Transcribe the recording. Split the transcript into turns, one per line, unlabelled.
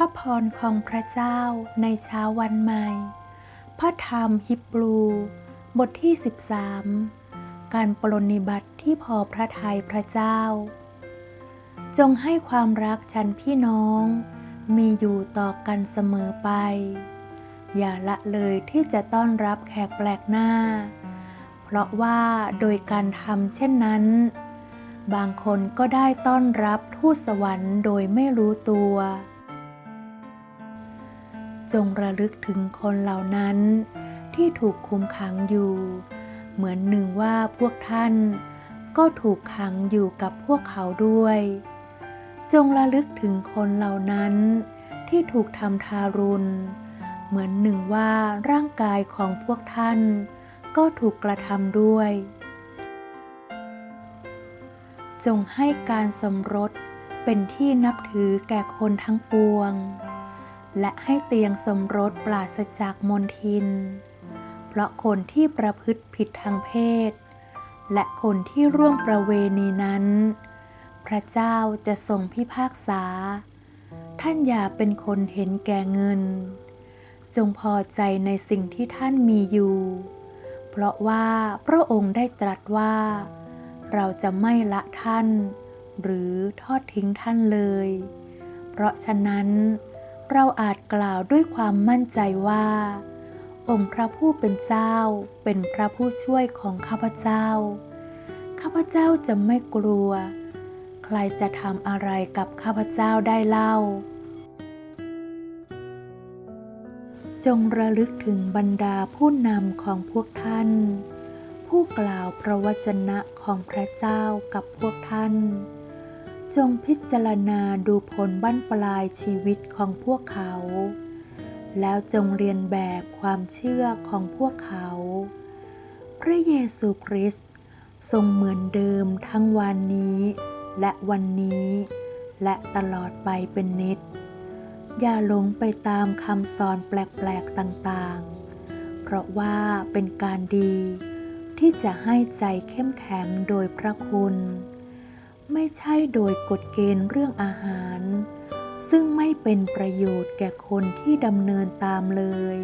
พระพรของพระเจ้าในเช้าวันใหม่ พระธรรมฮิบรู บทที่ 13 การปรนนิบัติที่พอพระทัยพระเจ้า จงให้ความรักฉันพี่น้อง มีอยู่ต่อกันเสมอไป อย่าละเลยที่จะต้อนรับแขกแปลกหน้า เพราะว่าโดยการทำเช่นนั้น บางคนก็ได้ต้อนรับทูตสวรรค์โดยไม่รู้ตัว จงระลึกถึงคนเหล่านั้นที่ถูกคุมขังอยู่ เหมือนหนึ่งว่าพวกท่านก็ถูกขังอยู่กับพวกเขาด้วย จงระลึกถึงคนเหล่านั้นที่ถูกทำทารุณ เหมือนหนึ่งว่าร่างกายของพวกท่าน ก็ถูกกระทำด้วย จงให้การสมรสเป็นที่นับถือแก่คนทั้งปวง และให้เตียงสมรสปราศจากมนทิน เพราะคนที่ประพฤติผิดทางเพศ และคนที่ร่วมประเวณีนั้น พระเจ้าจะทรงพิพากษา ท่านอย่าเป็นคนเห็นแก่เงิน จงพอใจในสิ่งที่ท่านมีอยู่ เพราะว่าพระองค์ได้ตรัสว่า เราจะไม่ละท่าน หรือทอดทิ้งท่านเลย เพราะฉะนั้น เราอาจกล่าวด้วยความมั่นใจว่า องค์พระผู้เป็นเจ้าเป็นพระผู้ช่วยของข้าพเจ้า ข้าพเจ้าจะไม่กลัว ใครจะทำอะไรกับข้าพเจ้าได้เล่า จงระลึกถึงบรรดาผู้นำของพวกท่าน ผู้กล่าวพระวจนะของพระเจ้ากับพวกท่าน จงพิจารณาดูผลบั้นปลายชีวิตของพวกเขา แล้วจงเรียนแบบความเชื่อของพวกเขา พระเยซูคริสต์ทรงเหมือนเดิมทั้งวันนี้ และวันนี้ และตลอดไปเป็นนิด อย่าหลงไปตามคำสอนแปลกๆต่างๆ เพราะว่าเป็นการดีที่จะให้ใจเข้มแข็งโดยพระคุณ ไม่ใช่โดยกฎเกณฑ์เรื่องอาหาร ซึ่งไม่เป็นประโยชน์แก่คนที่ดำเนินตามเลย